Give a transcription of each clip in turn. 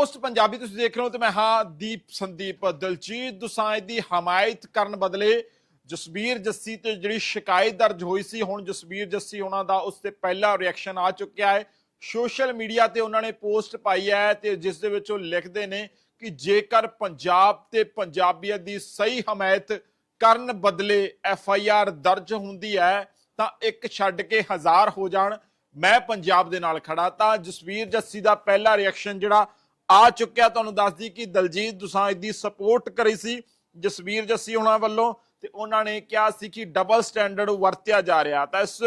Post Punjabi ਤੁਸੀਂ ਦੇਖ ਰਹੇ ਹੋ ਤੇ ਮੈਂ ਹਾਂ ਦੀਪ, ਸੰਦੀਪ, ਦਲਜੀਤ ਦੁਸਾਂਝ ਦੀ ਹਮਾਇਤ ਕਰਨ ਬਦਲੇ ਜਸਬੀਰ ਜੱਸੀ ਤੇ ਜਿਹੜੀ ਸ਼ਿਕਾਇਤ ਦਰਜ ਹੋਈ ਸੀ, ਹੁਣ ਜਸਬੀਰ ਜੱਸੀ ਉਹਨਾਂ ਦਾ ਉਸ ਤੇ ਪਹਿਲਾ ਰਿਐਕਸ਼ਨ ਆ ਚੁੱਕਿਆ ਹੈ। ਸੋਸ਼ਲ ਮੀਡੀਆ ਤੇ ਉਹਨਾਂ ਨੇ ਪੋਸਟ ਪਾਈ ਹੈ ਤੇ ਜਿਸ ਦੇ ਵਿੱਚ ਉਹ ਲਿਖਦੇ ਨੇ ਕਿ ਜੇਕਰ ਪੰਜਾਬ ਤੇ ਪੰਜਾਬੀਅਤ ਦੀ ਸਹੀ ਹਮਾਇਤ ਕਰਨ ਬਦਲੇ ਐਫ ਆਈ ਆਰ ਦਰਜ ਹੁੰਦੀ ਹੈ, ਤਾਂ ਇੱਕ ਛੱਡ ਕੇ ਹਜ਼ਾਰ ਹੋ ਜਾਣ। ਮੈਂ ਪੰਜਾਬ ਦੇ ਨਾਲ ਖੜਾ ਤਾਂ ਜਸਵੀਰ ਜੱਸੀ ਦਾ ਪਹਿਲਾ ਰਿਐਕਸ਼ਨ ਜਿਹੜਾ ਆ ਚੁੱਕਿਆ ਤੁਹਾਨੂੰ ਦੱਸਦੀ ਕਿ ਦਲਜੀਤ ਦੁਸਾਂਝ ਦੀ ਸਪੋਰਟ ਕਰੀ ਸੀ ਜਸਵੀਰ ਜੱਸੀ ਉਹਨਾਂ ਵੱਲੋਂ ਤੇ ਉਹਨਾਂ ਨੇ ਕਿਹਾ ਸੀ ਕਿ ਡਬਲ ਸਟੈਂਡਰਡ ਵਰਤਿਆ ਜਾ ਰਿਹਾ। ਤਾਂ ਇਸ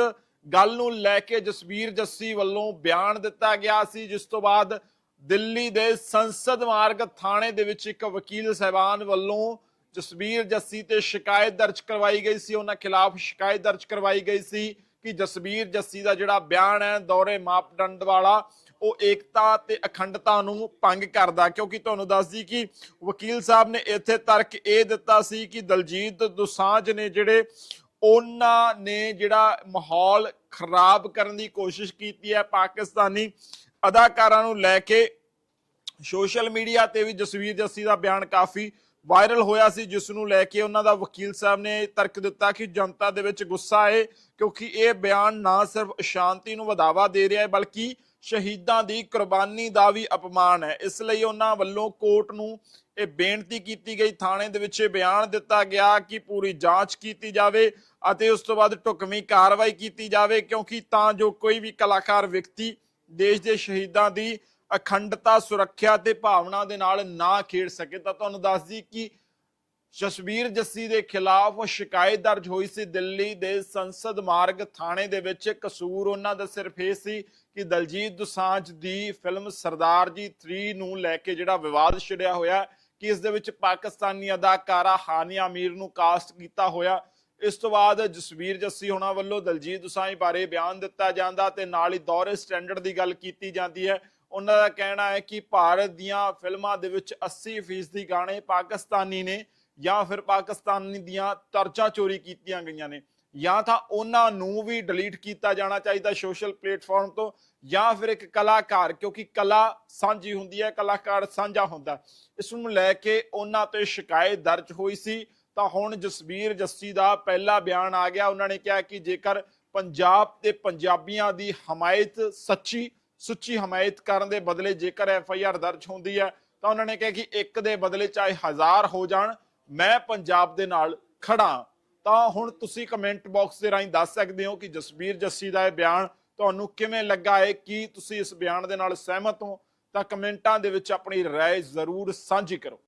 ਗੱਲ ਨੂੰ ਲੈ ਕੇ ਜਸਵੀਰ ਜੱਸੀ ਵੱਲੋਂ ਬਿਆਨ ਦਿੱਤਾ ਗਿਆ ਸੀ, ਜਿਸ ਤੋਂ ਬਾਅਦ ਦਿੱਲੀ ਦੇ ਸੰਸਦ ਮਾਰਗ ਥਾਣੇ ਦੇ ਵਿੱਚ ਇੱਕ ਵਕੀਲ ਸਹਿਬਾਨ ਵੱਲੋਂ ਜਸਬੀਰ ਜੱਸੀ ਤੇ ਸ਼ਿਕਾਇਤ ਦਰਜ ਕਰਵਾਈ ਗਈ ਸੀ। ਉਹਨਾਂ ਖਿਲਾਫ ਸ਼ਿਕਾਇਤ ਦਰਜ ਕਰਵਾਈ ਗਈ ਸੀ। ਕਿ ਜਸਵੀਰ ਜੱਸੀ ਦਾ ਜਿਹੜਾ ਬਿਆਨ ਹੈ, ਦੌਰੇ ਮਾਪਦੰਡ ਵਾਲਾ, ਉਹ ਏਕਤਾ ਤੇ ਅਖੰਡਤਾ ਨੂੰ ਭੰਗ ਕਰਦਾ। ਕਿਉਂਕਿ ਤੁਹਾਨੂੰ ਦੱਸਦੀ ਕਿ ਵਕੀਲ ਸਾਹਿਬ ਨੇ ਇੱਥੇ ਤਰਕ ਇਹ ਦਿੱਤਾ ਸੀ ਕਿ ਦਲਜੀਤ ਦੁਸਾਂਝ ਨੇ ਜਿਹੜੇ, ਉਹਨਾਂ ਨੇ ਜਿਹੜਾ ਮਾਹੌਲ ਖਰਾਬ ਕਰਨ ਦੀ ਕੋਸ਼ਿਸ਼ ਕੀਤੀ ਹੈ ਪਾਕਿਸਤਾਨੀ ਅਦਾਕਾਰਾਂ ਨੂੰ ਲੈ ਕੇ। ਸੋਸ਼ਲ ਮੀਡੀਆ ਤੇ ਵੀ ਜਸਵੀਰ ਜੱਸੀ ਦਾ ਬਿਆਨ ਕਾਫੀ ਵਾਇਰਲ ਹੋਇਆ ਸੀ, ਜਿਸ ਨੂੰ ਲੈ ਕੇ ਉਹਨਾਂ ਦਾ ਵਕੀਲ ਸਾਹਿਬ ਨੇ ਤਰਕ ਦਿੱਤਾ ਕਿ ਜਨਤਾ ਦੇ ਵਿੱਚ ਗੁੱਸਾ ਹੈ, ਕਿਉਂਕਿ ਇਹ ਬਿਆਨ ਨਾ ਸਿਰਫ ਸ਼ਾਂਤੀ ਨੂੰ ਵਧਾਵਾ ਦੇ ਰਿਹਾ ਹੈ, ਬਲਕਿ ਸ਼ਹੀਦਾਂ ਦੀ ਕੁਰਬਾਨੀ ਦਾ ਵੀ ਅਪਮਾਨ ਹੈ। ਇਸ ਲਈ ਉਹਨਾਂ ਵੱਲੋਂ ਕੋਰਟ ਨੂੰ ਇਹ ਬੇਨਤੀ ਕੀਤੀ ਗਈ। ਥਾਣੇ ਦੇ ਵਿੱਚ ਇਹ ਬਿਆਨ ਦਿੱਤਾ ਗਿਆ ਕਿ ਪੂਰੀ ਜਾਂਚ ਕੀਤੀ ਜਾਵੇ ਅਤੇ ਉਸ ਤੋਂ ਬਾਅਦ ਢੁਕਵੀਂ ਕਾਰਵਾਈ ਕੀਤੀ ਜਾਵੇ, ਕਿਉਂਕਿ ਤਾਂ ਜੋ ਕੋਈ ਵੀ ਕਲਾਕਾਰ ਵਿਅਕਤੀ ਦੇਸ਼ ਦੇ ਸ਼ਹੀਦਾਂ ਦੀ ਅਖੰਡਤਾ, ਸੁਰੱਖਿਆ ਤੇ ਭਾਵਨਾ ਦੇ ਨਾਲ ਨਾ ਖੇਡ ਸਕੇ। ਤਾਂ ਤੁਹਾਨੂੰ ਦੱਸਦੀ ਕਿ ਜਸਵੀਰ ਜੱਸੀ ਦੇ ਖਿਲਾਫ ਸ਼ਿਕਾਇਤ ਦਰਜ ਹੋਈ ਸੀ ਦਿੱਲੀ ਦੇ ਸੰਸਦ ਮਾਰਗ ਥਾਣੇ ਦੇ ਵਿੱਚ। ਕਸੂਰ ਉਹਨਾਂ ਦਾ ਸਿਰਫ ਇਹ ਸੀ ਕਿ ਦਲਜੀਤ ਦੁਸਾਂਝ ਦੀ ਫਿਲਮ ਸਰਦਾਰ ਜੀ 3 ਨੂੰ ਲੈ ਕੇ ਜਿਹੜਾ ਵਿਵਾਦ ਛਿੜਿਆ ਹੋਇਆ, ਕਿ ਇਸ ਦੇ ਵਿੱਚ ਪਾਕਿਸਤਾਨੀ ਅਦਾਕਾਰਾ ਹਾਨੀਆ ਅਮੀਰ ਨੂੰ ਕਾਸਟ ਕੀਤਾ ਹੋਇਆ। ਇਸ ਤੋਂ ਬਾਅਦ ਜਸਵੀਰ ਜੱਸੀ ਹੋਣਾ ਵੱਲੋਂ ਦਲਜੀਤ ਦੁਸਾਂਝ ਬਾਰੇ ਬਿਆਨ ਦਿੱਤਾ ਜਾਂਦਾ ਤੇ ਨਾਲ ਹੀ ਦੌਰੇ ਸਟੈਂਡਰਡ ਦੀ ਗੱਲ ਕੀਤੀ ਜਾਂਦੀ ਹੈ। ਉਹਨਾਂ ਦਾ ਕਹਿਣਾ ਹੈ ਕਿ ਭਾਰਤ ਦੀਆਂ ਫਿਲਮਾਂ ਦੇ ਵਿੱਚ 80% ਗਾਣੇ ਪਾਕਿਸਤਾਨੀ ਨੇ ਜਾਂ ਫਿਰ ਪਾਕਿਸਤਾਨੀ ਦੀਆਂ ਤਰਜਾਂ ਚੋਰੀ ਕੀਤੀਆਂ ਗਈਆਂ ਨੇ। ਜਾਂ ਤਾਂ ਉਹਨਾਂ ਨੂੰ ਵੀ ਡਿਲੀਟ ਕੀਤਾ ਜਾਣਾ ਚਾਹੀਦਾ ਸੋਸ਼ਲ ਪਲੇਟਫਾਰਮ ਤੋਂ, ਜਾਂ ਫਿਰ ਇੱਕ ਕਲਾਕਾਰ, ਕਿਉਂਕਿ ਕਲਾ ਸਾਂਝੀ ਹੁੰਦੀ ਹੈ, ਕਲਾਕਾਰ ਸਾਂਝਾ ਹੁੰਦਾ। ਇਸ ਨੂੰ ਲੈ ਕੇ ਉਹਨਾਂ ਤੇ ਸ਼ਿਕਾਇਤ ਦਰਜ ਹੋਈ ਸੀ। ਤਾਂ ਹੁਣ ਜਸਬੀਰ ਜੱਸੀ ਦਾ ਪਹਿਲਾ ਬਿਆਨ ਆ ਗਿਆ। ਉਹਨਾਂ ਨੇ ਕਿਹਾ ਕਿ ਜੇਕਰ ਪੰਜਾਬ ਤੇ ਪੰਜਾਬੀਆਂ ਦੀ ਹਮਾਇਤ ਸੱਚੀ ਸੁੱਚੀ ਹਮਾਇਤ ਕਰਨ ਦੇ ਬਦਲੇ ਜੇਕਰ ਐਫ ਆਈ ਆਰ ਦਰਜ ਹੁੰਦੀ ਹੈ ਤਾਂ ਉਹਨਾਂ ਨੇ ਕਿਹਾ ਕਿ ਇੱਕ ਦੇ ਬਦਲੇ ਚਾਹੇ ਹਜ਼ਾਰ ਹੋ ਜਾਣ ਮੈਂ ਪੰਜਾਬ ਦੇ ਨਾਲ ਖੜਾ ਤਾਂ ਹੁਣ ਤੁਸੀਂ ਕਮੈਂਟ ਬਾਕਸ ਦੇ ਰਾਹੀਂ ਦੱਸ ਸਕਦੇ ਹੋ ਕਿ ਜਸਬੀਰ ਜੱਸੀ ਦਾ ਇਹ ਬਿਆਨ ਤੁਹਾਨੂੰ ਕਿਵੇਂ ਲੱਗਾ ਹੈ ਕੀ ਤੁਸੀਂ ਇਸ ਬਿਆਨ ਦੇ ਨਾਲ ਸਹਿਮਤ ਹੋ ਤਾਂ ਕਮੈਂਟਾਂ ਦੇ ਵਿੱਚ ਆਪਣੀ رائے ਜ਼ਰੂਰ ਸਾਂਝੀ ਕਰੋ